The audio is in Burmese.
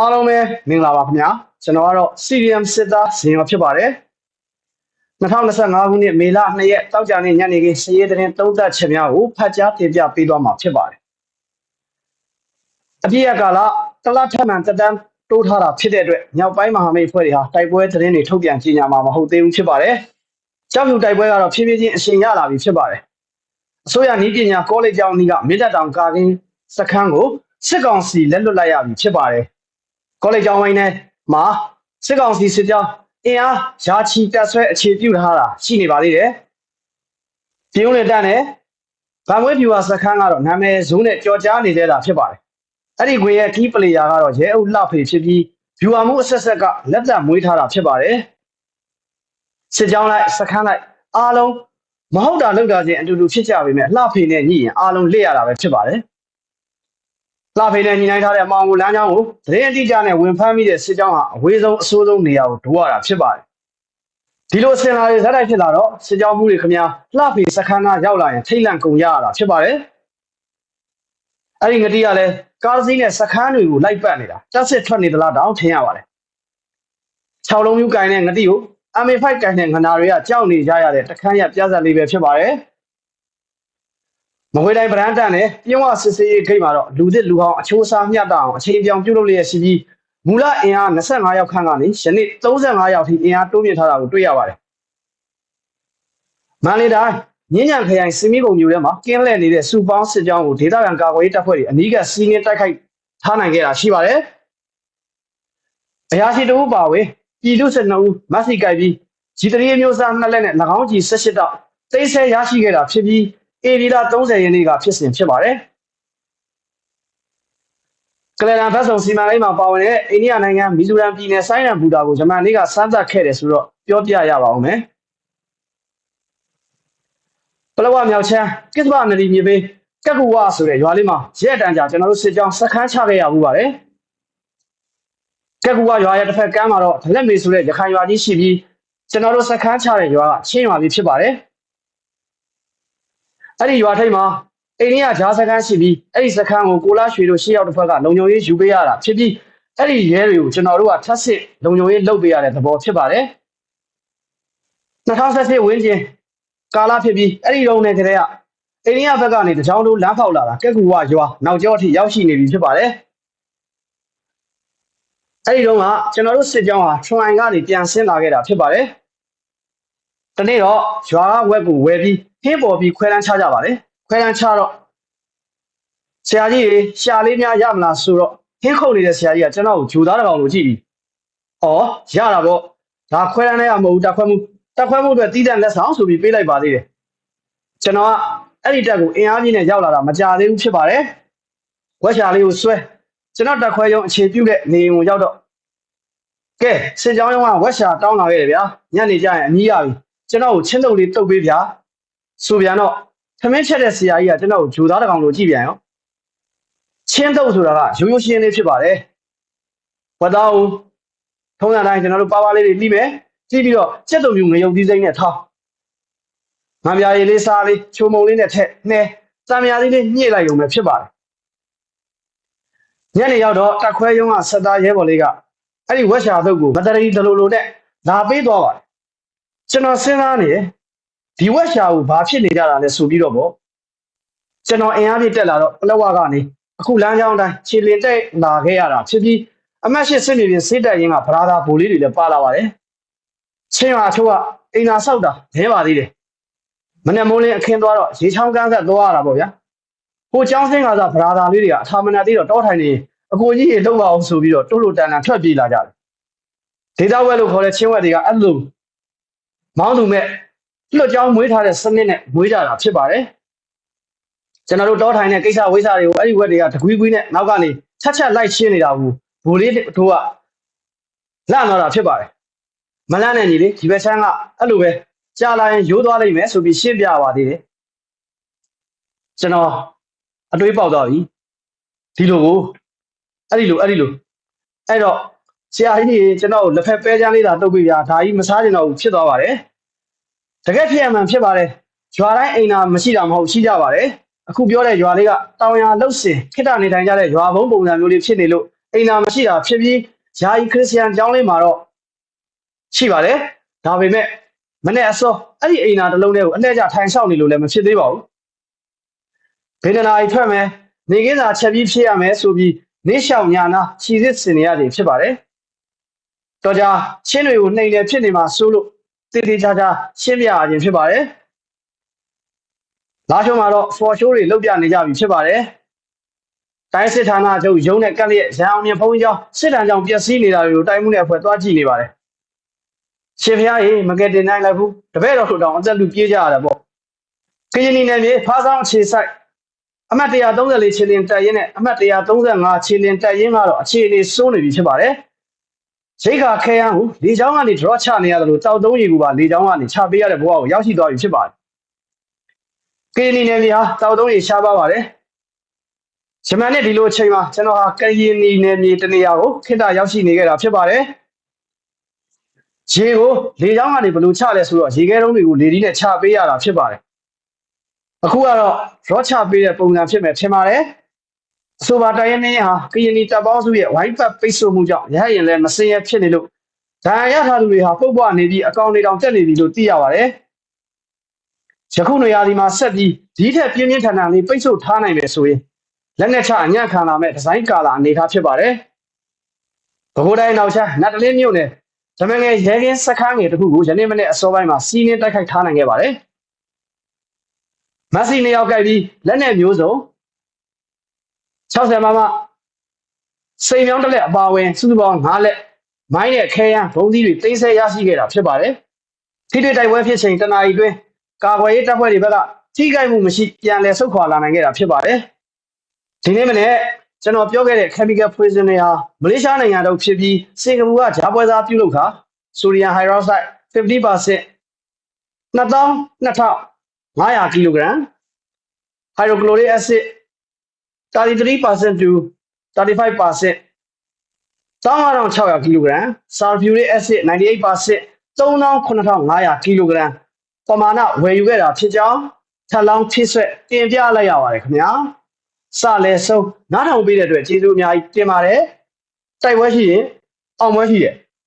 အားလုံးပဲမင်္ဂလာပါခင်ဗျာကျွန်တော်ကတော့ CDM စစ်သားဇင်ရောဖြစ်ပါတယ်2025ခုနှစ်မေလ2ရက်တောက်ကြနေ့ညနေခင်းစည်ရဲတဲ့သုံးသက်ချက်များကိုဖတ်ကြားတင်ပြပေးသွားမှာဖြစ်ပါတယ်အပြည့်အကာလတလထက်မှန်တက်တန်းတိုးထားတာဖြစ်တဲ့အတွက်ညောက်ပိုင်းမဟာမိတ်ဖွဲ့တွေဟာတိုက်ပွဲသတင်းတွေထုတ်ပြန်ကြေညာမှာမဟုတ်သေးဘူးဖြစ်ပါတယ်ကြောက်ဖြူတိုက်ပွဲကတော့ဖြည်းဖြည်းချင်းအရှင်ရလာပြီဖြစ်ပါတယ်အစိုးရနည်းပညာကောလိပ်ကျောင်းကြီးကမြေတက်တောင်ကာကင်းစခန်းကိုစစ်ကောင်စီလက်လွတ်လိုက်ရပြီဖြစ်ပါတယ် ကောလိပ်ကျောင်းဝိုင်းထဲမှာစစ်ကောင်စီစစ်ကြောင်းအင်အားယာချီတက်ဆွဲအခြေပြုထားတာရှိနေပါသေးတယ်။ပြည်ုံးလေတက်နဲ့ဗန်ဝဲဖြူဟာစခန်းကတော့နာမည်ဇုံးနဲ့ကြော်ကြားနေတဲ့တာဖြစ်ပါတယ်။အဲ့ဒီခွေရဲ့ key player ကတော့ရဲအုပ်လှဖေဖြစ်ပြီး viewer မှုအဆက်ဆက်ကလက်သက်မွေးထားတာဖြစ်ပါတယ်။စစ်ကြောင်းလိုက်စခန်းလိုက်အားလုံးမဟုတ်တာလောက်တာချင်းအတူတူဖြစ်ကြပေမဲ့လှဖေနဲ့ညှိရင်အားလုံးလက်ရတာပဲဖြစ်ပါတယ်။ လှဖေးနဲ့ညီနိုင်ထားတဲ့အမောင်ကိုလမ်းကြောင်းကိုသတင်းအတိအကျနဲ့ဝင်ဖမ်းမိတဲ့စစ်ကြောင်းဟာအဝေးဆုံးအဆိုးဆုံးနေရာကိုဒိုးရတာဖြစ်ပါတယ်။ဒီလိုစင်လာတွေဇက်တိုက်ဖြစ်လာတော့စစ်ကြောင်းမှုတွေခင်ဗျာလှဖေးစခန်းကရောက်လာရင်ထိတ်လန့်ကုန်ရတာဖြစ်ပါတယ်။အဲ့ဒီငတိကလည်းကားစီးနဲ့စခန်းတွေကိုလိုက်ပတ်နေတာတက်စစ်ထွက်နေသလားတောင်ထင်ရပါတယ်။6လုံးမျိုးကင်တဲ့ငတိကို MA5 ကင်တဲ့ငနာတွေကကြောက်နေကြရတဲ့တခန်းရပြဿနာလေးပဲဖြစ်ပါတယ်။ မကွေးတိုင်းဗရန်တန်နဲ့ပြင်းဝစစ်စေးရေးဂိတ်မှာတော့လူသစ်လူဟောင်းအချိုးအစားမျှတအောင်အချိန်ပြောင်ပြုလုပ်လျက်ရှိပြီးမူလအင်အား25ယောက်ခန့်ကနေယနေ့35ယောက်ထိအင်အားတိုးမြင့်ထားတာကိုတွေ့ရပါတယ်။မန္တလေးတိုင်းညဉ့်ညံခရိုင်စင်မီကုံမြို့ထဲမှာကင်းလှည့်နေတဲ့စူပေါင်းစစ်ကြောင်းကိုဒေသခံကာကွယ်ရေးတပ်ဖွဲ့တွေအနီးကစီးနင်းတိုက်ခိုက်ထားနိုင်ခဲ့တာရှိပါတယ်။အရာရှိတဦးပါဝေပြည်သူစစ်နှုတ်မတ်စီကိုက်ပြီးဂျီတရီမျိုးစားနှစ်လက်နဲ့၎င်းကြီး18တောက်သိမ်းဆဲရရှိခဲ့တာဖြစ်ပြီး ဧပြီလ30ရက်နေ့ကဖြစ်စဉ်ဖြစ်ပါတယ်။ကလန်ဘတ်ဆုံစီမံကိန်းမှာပါဝင်တဲ့အိန္ဒိယနိုင်ငံမီဇိုရမ်ပြည်နယ်ဆိုင်းရန်ဘူတာကိုဂျမန်နေ့ကစမ်းသပ်ခဲ့တယ်ဆိုတော့ပြောပြရပါဦးမယ်။ပလောဝမြောက်ချမ်းကစ္စမနဒီမြေပေးကက်ကူဝါဆိုတဲ့ရွာလေးမှာရက်တန်ကြာကျွန်တော်တို့စစ်ကြောင်းစခန်းချခဲ့ရမှုပါတယ်။ကက်ကူဝါရွာရဲ့တစ်ဖက်ကမ်းမှာတော့ဒလက်မေဆိုတဲ့ရခိုင်ရွာကြီးရှိပြီးကျွန်တော်တို့စခန်းချတဲ့ရွာကချင်းရွာကြီးဖြစ်ပါတယ်။ အဲ့ဒီရွာထိပ်မှာအိန္ဒိယဂျားစခန်းရှိပြီးအဲ့ဒီစခန်းကိုကိုလာရွှေတို့ရှေ့ရောက်တစ်ဖက်ကလုံခြုံရေးယူပေးရတာဖြစ်ပြီးအဲ့ဒီရဲတွေကိုကျွန်တော်တို့ကထပ်စစ်လုံခြုံရေးလုပ်ပေးရတဲ့သဘောဖြစ်ပါတယ်2018ဝင်းကျင်ကာလဖြစ်ပြီးအဲ့ဒီတုန်းနဲ့ကလေးကအိန္ဒိယဘက်ကနေတချောင်းတို့လမ်းဖောက်လာတာကက်ကူဝရွာနောက်ကျောအထိရောက်ရှိနေပြီဖြစ်ပါတယ်အဲ့ဒီတုန်းကကျွန်တော်တို့စစ်ကြောင်းဟာထွန်အိုင်ကနေပြန်ဆင်းလာခဲ့တာဖြစ်ပါတယ်တနေ့တော့ရွာကဝက်ကိုဝယ်ပြီး ဟင်းပေါ်ပြီးခွဲတန်းချကြပါတယ်ခွဲတန်းချတော့ဆရာကြီးတွေရှာလေးများရမလားဆိုတော့ဟင်းခုတ်နေတဲ့ဆရာကြီးကကျွန်တော်ကိုဂျူသားတကောင်လိုကြည့်ပြီးဩရတာပေါ့ဒါခွဲတန်းနဲ့ကမဟုတ်ဘူးတက်ခွဲမှုတက်ခွဲမှုအတွက်တီးတန့်လက်ဆောင်ဆိုပြီးပေးလိုက်ပါသေးတယ်ကျွန်တော်ကအဲ့ဒီတက်ကိုအင်အားကြီးနဲ့ရောက်လာတာမကြသေးဘူးဖြစ်ပါတယ်ဝက်ရှာလေးကိုဆွဲကျွန်တော်တက်ခွဲရုံအခြေပြုတဲ့နေအိမ်ကိုရောက်တော့ကဲစစ်ကြောင်းရုံးကဝက်ရှာတောင်းလာခဲ့တယ်ဗျာညနေကျရင်အမီးရပြီကျွန်တော်ကိုချင်းတုပ်လေးတုပ်ပေးဗျာ ဆိုပြန်တော့သမင်းချက်တဲ့ဆရာကြီးကကျွန်တော်ကိုဂျူသားတကောင်လိုကြည့်ပြန်ရောချင်းတုပ်ဆိုတာကရိုးရိုးရှင်းလေးဖြစ်ပါတယ်ဝတ်သားဦးထုံးစံတိုင်းကျွန်တော်တို့ပါပါလေးတွေပြီးမယ်ကြည့်ပြီးတော့စက်တုံမျိုးငရုတ်သီးစိမ့်နဲ့ထောင်းငါပြာရည်လေးစားလေးချိုမုံလေးနဲ့ထက်နှဲတံမြာလေးလေးညှိလိုက်ရုံပဲဖြစ်ပါတယ်ညနေရောက်တော့တက်ခွဲရုံးကဆက်သားရဲဘော်လေးကအဲ့ဒီဝက်ရှာသုတ်ကိုမတရီဒလိုလိုနဲ့လာပေးသွားပါတယ်ကျွန်တော်စဉ်းစားနေတယ် ဒီဝက်ရှာကိုဘာဖြစ်နေကြတာလဲဆိုပြီးတော့ပေါ့ကျွန်တော်အင်အားပြည့်တက်လာတော့ပလက်ဝကနေအခုလမ်းကြောင်းတိုင်းခြေလင်တက်လာခဲ့ရတာဖြစ်ပြီးအမတ်ရှိစစ်မြေပြင်စစ်တပ်ရင်းကဗလာသာဗိုလ်လေးတွေလည်းပါလာပါတယ်ချင်းရွာချို့ကအိမ်သာဆောက်တာနဲပါသေးတယ်မနေ့မိုးလင်းအခင်းသွားတော့ရေချောင်းကန်းဆက်သွားရတာပေါ့ဗျာဟိုကျောင်းစင်းကစားဗလာသာလေးတွေကအထာမနာသေးတော့တောထိုင်နေအကိုကြီးရေလုံးပါအောင်ဆိုပြီးတော့တိုးလိုတန်တန်ထွက်ပြေးလာကြတယ်ဒေသဝက်လို့ခေါ်တဲ့ချင်းဝက်တွေကအဲ့လိုမောင်းသူမဲ့ လွတ်ကြောင်းမွေးထားတဲ့စနစ်နဲ့မွေးကြတာဖြစ်ပါတယ်ကျွန်တော်တို့တောထိုင်တဲ့ကိစ္စဝိစာတွေကိုအဲ့ဒီဝက်တွေကတကွီးကွီးနဲ့နောက်ကနေချက်ချက်လိုက်ရှင်းနေတာဘူးဘူလေးတို့ကလန့်သွားတာဖြစ်ပါတယ်မလန့်နဲ့ညီလေးဒီဘက်ဆန်းကအဲ့လိုပဲကြာလာရင်ရိုးသွားလိမ့်မယ်ဆိုပြီးရှင်းပြပါသေးတယ်ကျွန်တော်အတွေးပေါက်သွားပြီဒီလိုကိုအဲ့ဒီလိုအဲ့ဒီလိုအဲ့တော့ဆရာကြီးကြီးကျွန်တော်လက်ဖက်ပဲချမ်းလေးသာတုတ်ပြပြဒါကြီးမစားကျင်တော့ဘူးဖြစ်သွားပါတယ် တကယ်ဖြစ်ရမှန်ဖြစ်ပါတယ်ရွာတိုင်းအိမ်သာမရှိတာမဟုတ်ရှိကြပါတယ်အခုပြောတဲ့ရွာလေးကတောင်ရလှုပ်စင်ခိတ္တနေထိုင်ကြတဲ့ရွာဘုံပုံစံမျိုးလေးဖြစ်နေလို့အိမ်နာမရှိတာဖြစ်ပြီးယာယီခရစ်ယာန်ကျောင်းလေးမှာတော့ရှိပါတယ်ဒါပေမဲ့မနေ့အစောအဲ့ဒီအိမ်နာတစ်လုံးလေးကိုအလှည့်ကျထိုင်ဆောင်နေလို့လည်းမဖြစ်သေးပါဘူးဘေဒနာကြီးထွက်မယ်နေကင်းစာချက်ပြီးဖြစ်ရမယ်ဆိုပြီးနေလျှောက်ညာနာခြည်စစ်စင်နေရတယ်ဖြစ်ပါတယ်တော်ကြရှင်းတွေကိုနှိမ်နေဖြစ်နေမှာစိုးလို့ တည်တည်ချာချာရှင်းပြရခြင်းဖြစ်ပါတယ်လာချုံမှာတော့ for show တွေလုပ်ပြနေကြပြီဖြစ်ပါတယ်တိုင်းစစ်ဌာနချုပ်ရုံးနဲ့ကက်လျက်ရန်အောင်မြင်ဘုံကျောင်းစစ်တမ်းကြောင့်ပျက်စီးနေတာတွေကိုတိုင်းမှုနဲ့အဖွဲ့သွားကြည့်နေပါတယ်ရှင်ဖျားကြီးမကယ်တင်နိုင်လိုက်ဘူးတပည့်တော်တို့တောင်အသက်လူပြေးကြရတယ်ပေါ့ကရင်နီနယ်မြေဖားဆောင်အခြေဆိုင်အမှတ်134ခြေလင်တက်ရင်နဲ့အမှတ်135ခြေလင်တက်ရင်ကတော့အခြေအနေစိုးနေပြီဖြစ်ပါတယ် ရိတ်ခါခဲယမ်းကိုလေချောင်းကနေ draw ချနေရတယ်လို့တောက်သုံးရီကူပါလေချောင်းကနေချပေးရတဲ့ဘဝကိုရောက်ရှိသွားပြီဖြစ်ပါတယ်ကရင်နီနယ်မြေဟာတောက်သုံးရီရှားပါပါတယ်ဂျမန်နဲ့ဒီလိုအချိန်မှာကျွန်တော်ဟာကရင်နီနယ်မြေတနေရာကိုခိတ္တရောက်ရှိနေခဲ့တာဖြစ်ပါတယ်ရေကိုလေချောင်းကနေဘယ်လိုချလဲဆိုတော့ရေခဲတုံးတွေကိုလေဒီနဲ့ချပေးရတာဖြစ်ပါတယ်အခုကတော့ draw ချပေးတဲ့ပုံစံဖြစ်မယ်ထင်ပါတယ်အ ဆိုပါတိုင်းရင်းနေဟာကရင်နီတပ်ပေါင်းစုရဲ့ဝိုင်းပတ်ပိတ်ဆို့မှုကြောင့်ရဟရင်လည်းမစင်ရဖြစ်နေလို့ဒါရရထားသူတွေဟာပုတ်ပွားနေပြီးအကောင်တွေတောင်တက်နေပြီလို့သိရပါတယ်ယခုနေရာဒီမှာဆက်ပြီးဒီထက်ပြင်းပြင်းထန်ထန်လေးပိတ်ဆို့ထားနိုင်မယ်ဆိုရင်လက်နဲ့ချအညံ့ခံလာမဲ့ဒီဇိုင်းကာလာအနေထားဖြစ်ပါတယ်ဘကိုးတိုင်းနောက်ချနတ်တလင်းမြို့နယ်ဂျမန်ငယ်ရဲကင်းစခန်းငယ်တစ်ခုကိုယနေ့မနေ့အစောပိုင်းမှာစီးနင်းတိုက်ခိုက်ထားနိုင်ခဲ့ပါတယ်မက်ဆီနေရောက်ကြိုက်ပြီးလက်နဲ့မျိုးစုံ 60မမစိန်မြောင်းတစ်လက်အပါဝင်စုစုပေါင်း9လက်မိုင်းနဲ့ခဲယမ်းဘုံသီးတွေသိမ်းဆဲရရှိခဲ့တာဖြစ်ပါတယ်ထိတွေ့တိုက်ပွဲဖြစ်ချိန်တနာရီတွင်းကာကွယ်ရေးတပ်ဖွဲ့တွေဘက်ကထိခိုက်မှုမရှိပြန်လည်ဆုတ်ခွာလာနိုင်ခဲ့တာဖြစ်ပါတယ်ဒီနေ့မနေ့ကျွန်တော်ပြောခဲ့တဲ့ chemical poison တွေဟာမလေးရှားနိုင်ငံတို့ဖြစ်ပြီးစင်ကာပူကဂျာပွဲစားပြုလုပ်ခါ sodium hydroxide 50% 2200ကီလိုဂရမ် hydrochloric acid 33% to 35% 15600ကီလိုဂရမ် sulfuric acid 98% 3900ကီလိုဂရမ်ပမာဏဝယ်ယူခဲ့တာဖြစ်ကြောင်းထပ်လောင်းဖြစ်ဆွဲတင်ပြလိုက်ရပါတယ်ခင်ဗျာစလဲဆုံးနားထောင်ပေးတဲ့အတွက်ကျေးဇူးအများကြီးတင်ပါတယ်တိုက်ပွဲရှိရင်အောင်ပွဲရှိတယ်